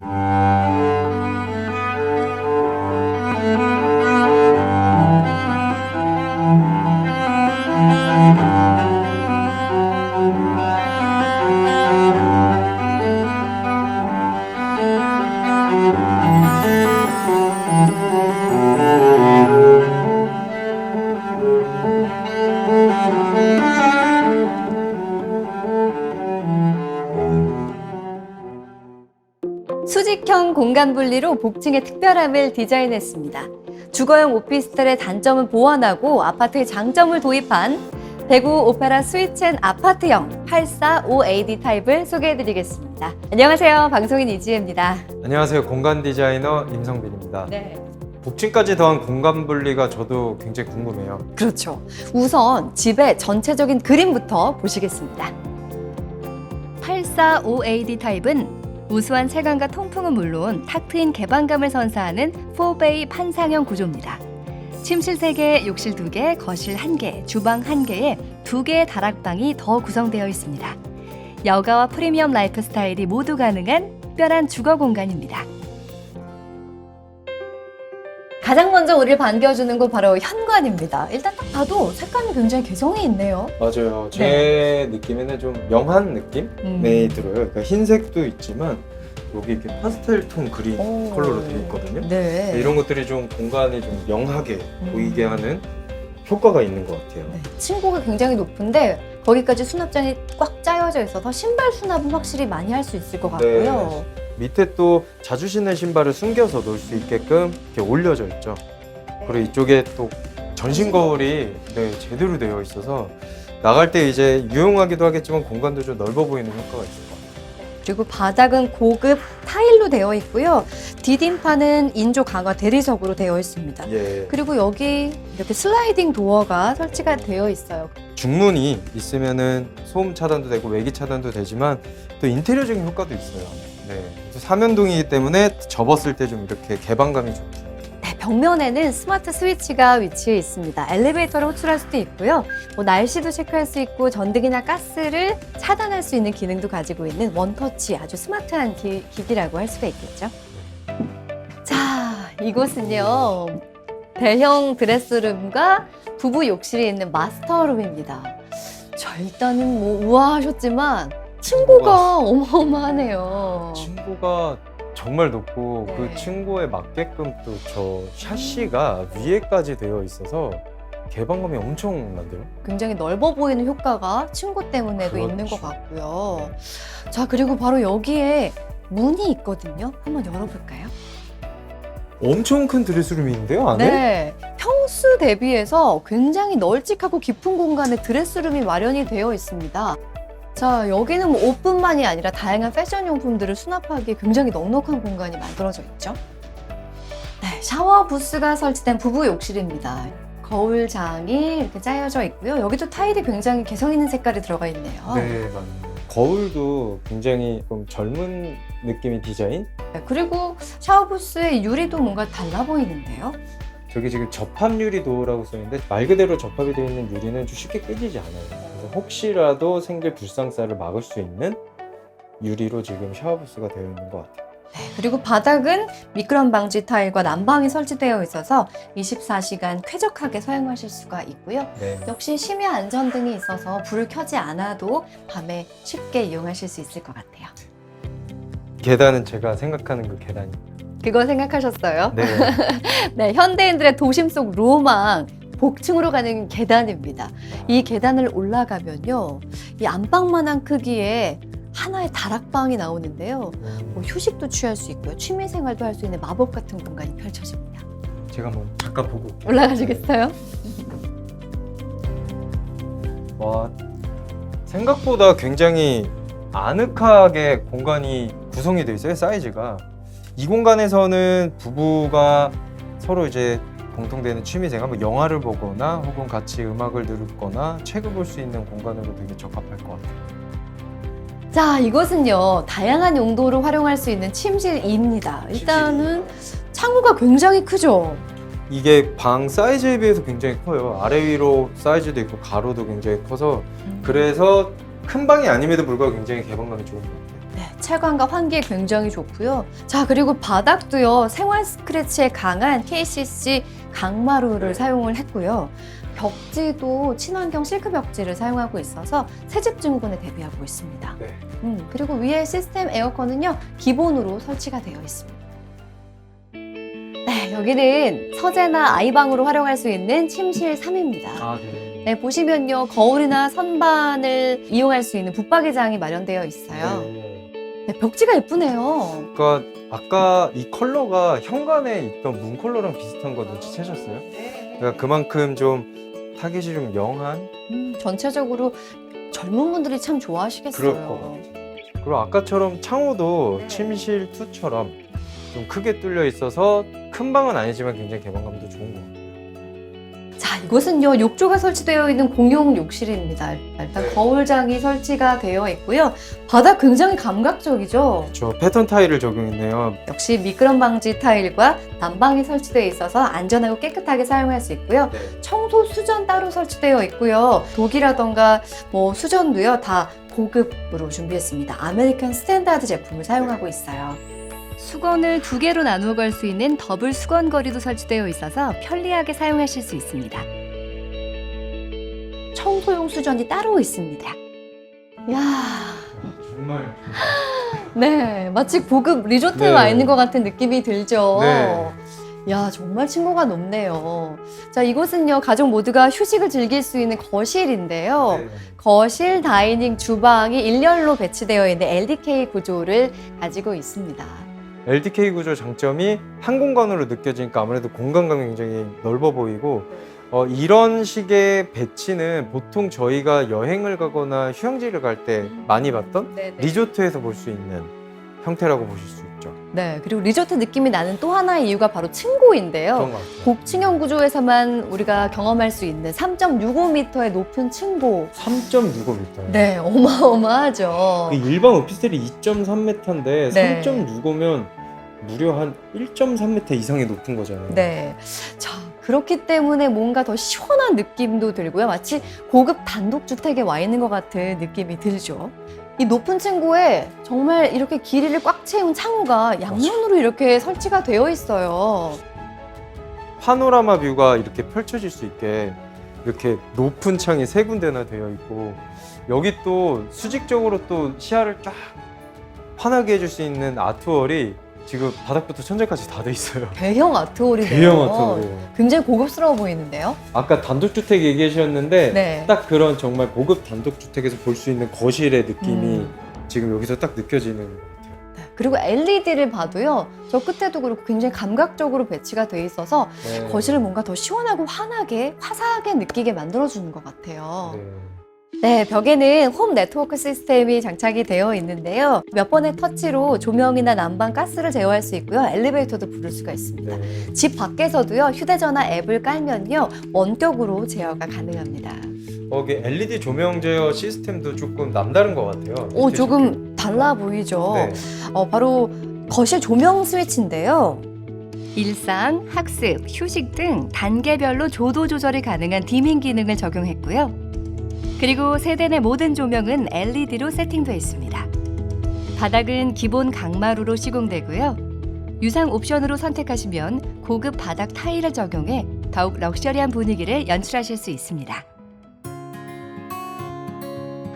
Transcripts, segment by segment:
Música 수직형 공간 분리로 복층의 특별함을 디자인했습니다. 주거용 오피스텔의 단점은 보완하고 아파트의 장점을 도입한 대구 오페라 스위첸 아파트형 845AD 타입을 소개해드리겠습니다. 안녕하세요. 방송인 이지혜입니다. 안녕하세요. 공간 디자이너 임성빈입니다. 네. 복층까지 더한 공간 분리가 저도 굉장히 궁금해요. 그렇죠. 우선 집의 전체적인 그림부터 보시겠습니다. 845AD 타입은 우수한 채광과 통풍은 물론 탁 트인 개방감을 선사하는 4베이 판상형 구조입니다. 침실 3개, 욕실 2개, 거실 1개, 주방 1개에 2개의 다락방이 더 구성되어 있습니다. 여가와 프리미엄 라이프 스타일이 모두 가능한 특별한 주거 공간입니다. 가장 먼저 우리를 반겨주는 건 바로 현관입니다. 일단 딱 봐도 색감이 굉장히 개성이 있네요. 맞아요. 제 느낌에는 좀 영한 느낌이 음. 들어요. 그러니까 흰색도 있지만 여기 이렇게 파스텔 톤 그린 오. 컬러로 되어 있거든요. 네. 이런 것들이 좀 공간이 좀 영하게 음. 보이게 하는 효과가 있는 것 같아요. 네, 층고가 굉장히 높은데 거기까지 수납장이 꽉 짜여져 있어서 신발 수납은 확실히 많이 할 수 있을 것 같고요. 밑에 또 자주 신는 신발을 숨겨서 놓을 수 있게끔 이렇게 올려져 있죠. 그리고 이쪽에 또 전신 거울이 네, 제대로 되어 있어서 나갈 때 이제 유용하기도 하겠지만 공간도 좀 넓어 보이는 효과가 있을 것 같아요. 그리고 바닥은 고급 타일로 되어 있고요. 디딤판은 인조 강화 대리석으로 되어 있습니다. 예. 그리고 여기 이렇게 슬라이딩 도어가 설치가 되어 있어요. 중문이 있으면은 소음 차단도 되고 외기 차단도 되지만 또 인테리어적인 효과도 있어요. 네. 또 삼연동이기 때문에 접었을 때 좀 이렇게 개방감이 좋죠. 네, 벽면에는 스마트 스위치가 위치해 있습니다. 엘리베이터를 호출할 수도 있고요. 뭐 날씨도 체크할 수 있고 전등이나 가스를 차단할 수 있는 기능도 가지고 있는 원터치 아주 스마트한 기, 기기라고 할 수가 있겠죠. 자, 이곳은요. 대형 드레스룸과 부부 욕실이 있는 마스터룸입니다. 자, 일단은 뭐 우아하셨지만 층고가 어마어마하네요. 층고가 정말 높고 네. 그 층고에 맞게끔 또 저 샤시가 위에까지 되어 있어서 개방감이 엄청난데요. 굉장히 넓어 보이는 효과가 층고 때문에도 그렇죠. 있는 것 같고요. 자, 그리고 바로 여기에 문이 있거든요. 한번 열어볼까요? 엄청 큰 드레스룸인데요, 안에? 네. 평수 대비해서 굉장히 널찍하고 깊은 공간에 드레스룸이 마련이 되어 있습니다. 자, 여기는 뭐 옷뿐만이 아니라 다양한 패션 용품들을 수납하기에 굉장히 넉넉한 공간이 만들어져 있죠. 네, 샤워 부스가 설치된 부부 욕실입니다. 거울장이 이렇게 짜여져 있고요. 여기도 타일이 굉장히 개성 있는 색깔이 들어가 있네요. 네, 맞네요. 거울도 굉장히 좀 젊은 느낌의 디자인? 네, 그리고 샤워 부스의 유리도 뭔가 달라 보이는데요. 저기 지금 접합 유리 도어라고 써있는데 말 그대로 접합이 되어 있는 유리는 좀 쉽게 깨지지 않아요. 그래서 혹시라도 생길 불상사를 막을 수 있는 유리로 지금 샤워부스가 되어 있는 것 같아요. 네, 그리고 바닥은 미끄럼 방지 타일과 난방이 설치되어 있어서 24시간 쾌적하게 사용하실 수가 있고요. 네. 역시 심야 안전 등이 있어서 불을 켜지 않아도 밤에 쉽게 이용하실 수 있을 것 같아요. 계단은 제가 생각하는 그 계단이. 그거 생각하셨어요? 네. 네, 현대인들의 도심 속 로망. 복층으로 가는 계단입니다. 이 계단을 올라가면요. 이 안방만한 크기의 하나의 다락방이 나오는데요. 뭐 휴식도 취할 수 있고요. 취미 생활도 할 수 있는 마법 같은 공간이 펼쳐집니다. 제가 한번 잠깐 보고. 올게요. 올라가시겠어요? 와, 생각보다 굉장히 아늑하게 공간이 구성이 되어 있어요, 사이즈가. 이 공간에서는 부부가 서로 이제 공통되는 취미생활, 뭐 영화를 보거나 혹은 같이 음악을 들거나 책을 볼 수 있는 공간으로 되게 적합할 것 같아요. 자, 이곳은요. 다양한 용도로 활용할 수 있는 침실입니다. 일단은 창호가 굉장히 크죠. 이게 방 사이즈에 비해서 굉장히 커요. 아래 위로 사이즈도 있고 가로도 굉장히 커서 그래서 큰 방이 아님에도 불구하고 굉장히 개방감이 좋은 것 같아요. 네, 채광과 환기에 굉장히 좋고요. 자, 그리고 바닥도요. 생활 스크래치에 강한 KCC 강마루를 네. 사용을 했고요. 벽지도 친환경 실크 벽지를 사용하고 있어서 새집 증후군에 대비하고 있습니다. 네. 음, 그리고 위에 시스템 에어컨은요, 기본으로 설치가 되어 있습니다. 네, 여기는 서재나 아이방으로 활용할 수 있는 침실 3입니다. 아, 네. 네, 보시면요, 거울이나 선반을 이용할 수 있는 붙박이장이 마련되어 있어요. 네. 네, 벽지가 예쁘네요. 그러니까 아까 이 컬러가 현관에 있던 문 컬러랑 비슷한 거 눈치채셨어요? 그러니까 그만큼 좀 타깃이 좀 영한 음, 전체적으로 젊은 분들이 참 좋아하시겠어요. 그럴 것 같아요. 그리고 아까처럼 창호도 네. 침실 2처럼 좀 크게 뚫려 있어서 큰 방은 아니지만 굉장히 개방감도 좋은 것 같아요. 자, 이곳은요, 욕조가 설치되어 있는 공용 욕실입니다. 일단 네. 거울장이 설치가 되어 있고요. 바닥 굉장히 감각적이죠. 저 패턴 타일을 적용했네요. 역시 미끄럼 방지 타일과 난방이 설치되어 있어서 안전하고 깨끗하게 사용할 수 있고요. 네. 청소 수전 따로 설치되어 있고요. 독이라던가 뭐 수전도요 다 고급으로 준비했습니다. 아메리칸 스탠다드 제품을 사용하고 있어요. 수건을 두 개로 나누어 갈수 있는 더블 수건 거리도 설치되어 있어서 편리하게 사용하실 수 있습니다. 청소용 수전이 따로 있습니다. 야, 정말 네, 마치 고급 리조트에 네. 와 있는 것 같은 느낌이 들죠. 네. 야, 정말 층고가 높네요. 자, 이곳은요, 가족 모두가 휴식을 즐길 수 있는 거실인데요. 네. 거실, 다이닝, 주방이 일렬로 배치되어 있는 LDK 구조를 가지고 있습니다. LDK 구조 장점이 한 공간으로 느껴지니까 아무래도 공간감이 굉장히 넓어 보이고 어, 이런 식의 배치는 보통 저희가 여행을 가거나 휴양지를 갈 때 많이 봤던 네, 리조트에서 볼 수 있는 형태라고 보실 수. 네, 그리고 리조트 느낌이 나는 또 하나의 이유가 바로 층고인데요. 곡층형 구조에서만 우리가 경험할 수 있는 3.65m의 높은 층고. 3.65m. 네, 어마어마하죠. 그 일반 오피스텔이 2.3m인데 네. 3.65면 무려 한 1.3m 이상이 높은 거잖아요. 네. 자, 그렇기 때문에 뭔가 더 시원한 느낌도 들고요. 마치 고급 단독주택에 와 있는 것 같은 느낌이 들죠. 이 높은 층고에 정말 이렇게 길이를 꽉 채운 창호가 양면으로 이렇게 설치가 되어 있어요. 파노라마 뷰가 이렇게 펼쳐질 수 있게 이렇게 높은 창이 세 군데나 되어 있고 여기 또 수직적으로 또 시야를 쫙 환하게 해줄 수 있는 아트월이 지금 바닥부터 천장까지 다 돼 있어요. 대형 아트홀이네요. 대형 아트월이에요. 굉장히 고급스러워 보이는데요. 아까 단독주택 얘기하셨는데 네. 딱 그런 정말 고급 단독주택에서 볼 수 있는 거실의 느낌이 음. 지금 여기서 딱 느껴지는 것 같아요. 네. 그리고 LED를 봐도요. 저 끝에도 그렇고 굉장히 감각적으로 배치가 돼 있어서 네. 거실을 뭔가 더 시원하고 환하게 화사하게 느끼게 만들어 주는 것 같아요. 네. 네, 벽에는 홈 네트워크 시스템이 장착이 되어 있는데요. 몇 번의 터치로 조명이나 난방, 가스를 제어할 수 있고요. 엘리베이터도 부를 수가 있습니다. 네. 집 밖에서도요, 휴대전화 앱을 깔면요, 원격으로 제어가 가능합니다. 어, 이게 LED 조명 제어 시스템도 조금 남다른 것 같아요. 오, 조금 달라 보이죠? 네. 어, 바로 거실 조명 스위치인데요. 일상, 학습, 휴식 등 단계별로 조도 조절이 가능한 디밍 기능을 적용했고요. 그리고 세대 내 모든 조명은 LED로 세팅되어 있습니다. 바닥은 기본 강마루로 시공되고요. 유상 옵션으로 선택하시면 고급 바닥 타일을 적용해 더욱 럭셔리한 분위기를 연출하실 수 있습니다.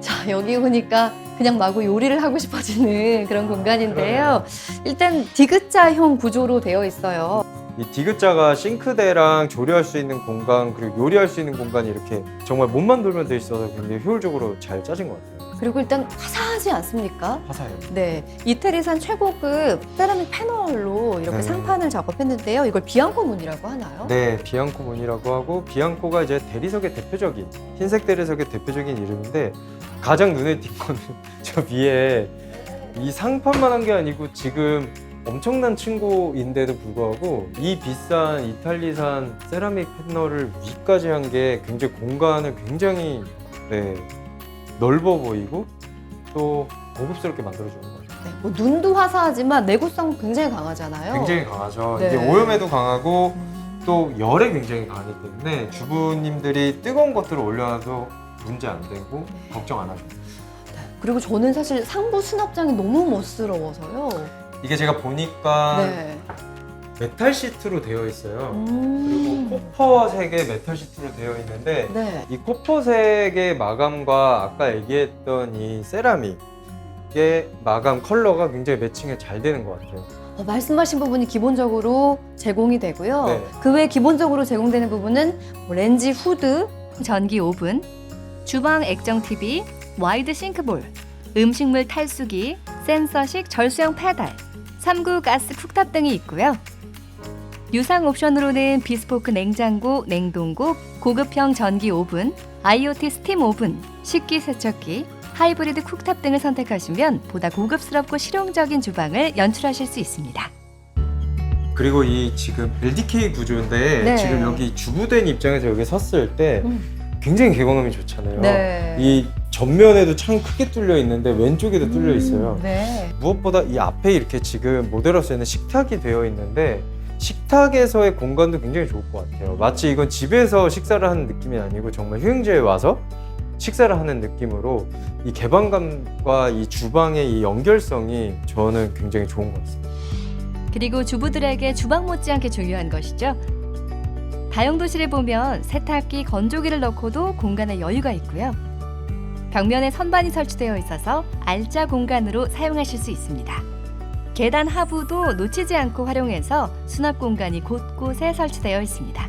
자, 여기 오니까 그냥 마구 요리를 하고 싶어지는 그런 공간인데요. 일단 디귿자형 구조로 되어 있어요. 이 디귿자가 싱크대랑 조리할 수 있는 공간 그리고 요리할 수 있는 공간이 이렇게 정말 몸만 돌면 돼 있어서 굉장히 효율적으로 잘 짜진 것 같아요. 그리고 일단 화사하지 않습니까? 화사해요. 네, 이태리산 최고급 세라믹 패널로 이렇게 네. 상판을 작업했는데요. 이걸 비앙코 문이라고 하나요? 네, 비앙코 문이라고 하고 비앙코가 이제 대리석의 대표적인 흰색 대리석의 대표적인 이름인데 가장 눈에 띈 거는 저 위에 이 상판만 한 게 아니고 지금 엄청난 층고인데도 불구하고 이 비싼 이탈리산 세라믹 패널을 위까지 한 게 굉장히 공간을 굉장히 네, 넓어 보이고 또 고급스럽게 만들어주는 거죠. 네, 뭐 눈도 화사하지만 내구성 굉장히 강하잖아요. 굉장히 강하죠. 네. 이게 오염에도 강하고 음, 또 열에 굉장히 강하기 때문에 주부님들이 뜨거운 것들을 올려놔도 문제 안 되고 네. 걱정 안 하셔도 돼요. 그리고 저는 사실 상부 수납장이 너무 멋스러워서요. 이게 제가 보니까 네. 메탈 시트로 되어 있어요. 음. 그리고 코퍼색의 메탈 시트로 되어 있는데 네. 이 코퍼색의 마감과 아까 얘기했던 이 세라믹의 마감 컬러가 굉장히 매칭이 잘 되는 것 같아요. 어, 말씀하신 부분이 기본적으로 제공이 되고요. 네. 그 외에 기본적으로 제공되는 부분은 뭐 렌즈 후드, 전기 오븐, 주방 액정 TV, 와이드 싱크볼, 음식물 탈수기, 센서식 절수형 페달, 3구 가스 쿡탑 등이 있고요. 유상 옵션으로는 비스포크 냉장고, 냉동고, 고급형 전기 오븐, IoT 스팀 오븐, 식기 세척기, 하이브리드 쿡탑 등을 선택하시면 보다 고급스럽고 실용적인 주방을 연출하실 수 있습니다. 그리고 이 지금 LDK 구조인데 네. 지금 여기 주부된 입장에서 여기 섰을 때 음. 굉장히 개방감이 좋잖아요. 네. 이 전면에도 창 크게 뚫려 있는데 왼쪽에도 뚫려 있어요. 음, 네. 무엇보다 이 앞에 이렇게 지금 모델하우스에는 식탁이 되어 있는데 식탁에서의 공간도 굉장히 좋을 것 같아요. 마치 이건 집에서 식사를 하는 느낌이 아니고 정말 휴양지에 와서 식사를 하는 느낌으로 이 개방감과 이 주방의 이 연결성이 저는 굉장히 좋은 것 같습니다. 그리고 주부들에게 주방 못지않게 중요한 것이죠. 다용도실에 보면 세탁기, 건조기를 넣고도 공간에 여유가 있고요. 벽면에 선반이 설치되어 있어서 알짜 공간으로 사용하실 수 있습니다. 계단 하부도 놓치지 않고 활용해서 수납 공간이 곳곳에 설치되어 있습니다.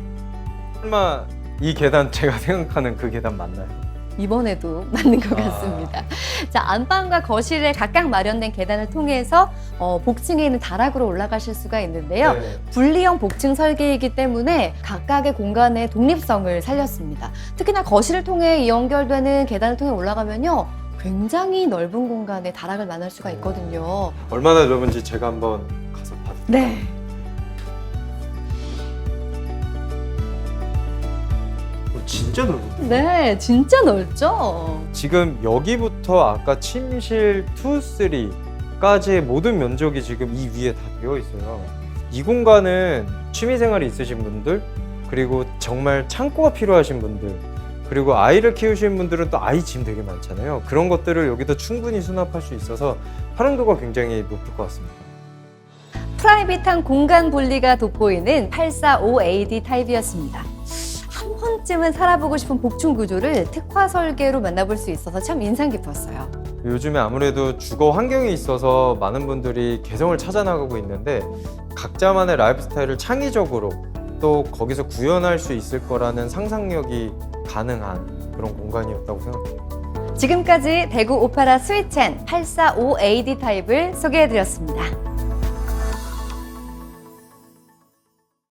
설마 이 계단 제가 생각하는 그 계단 맞나요? 이번에도 맞는 것 아. 같습니다. 자, 안방과 거실에 각각 마련된 계단을 통해서 어, 복층에 있는 다락으로 올라가실 수가 있는데요. 네. 분리형 복층 설계이기 때문에 각각의 공간의 독립성을 살렸습니다. 특히나 거실을 통해 연결되는 계단을 통해 올라가면요. 굉장히 넓은 공간에 다락을 만날 수가 있거든요. 얼마나 넓은지 제가 한번 가서 봐도 네. 진짜 넓은데? 네, 진짜 넓죠? 지금 여기부터 아까 침실 2, 3까지의 모든 면적이 지금 이 위에 다 되어 있어요. 이 공간은 취미생활이 있으신 분들, 그리고 정말 창고가 필요하신 분들, 그리고 아이를 키우시는 분들은 또 아이 짐 되게 많잖아요. 그런 것들을 여기다 충분히 수납할 수 있어서 활용도가 굉장히 높을 것 같습니다. 프라이빗한 공간 분리가 돋보이는 845AD 타입이었습니다. 한 번쯤은 살아보고 싶은 복층 구조를 특화 설계로 만나볼 수 있어서 참 인상 깊었어요. 요즘에 아무래도 주거 환경에 있어서 많은 분들이 개성을 찾아나가고 있는데 각자만의 라이프 스타일을 창의적으로 또 거기서 구현할 수 있을 거라는 상상력이 가능한 그런 공간이었다고 생각해요. 지금까지 대구 오페라 스위첸 845AD 타입을 소개해드렸습니다.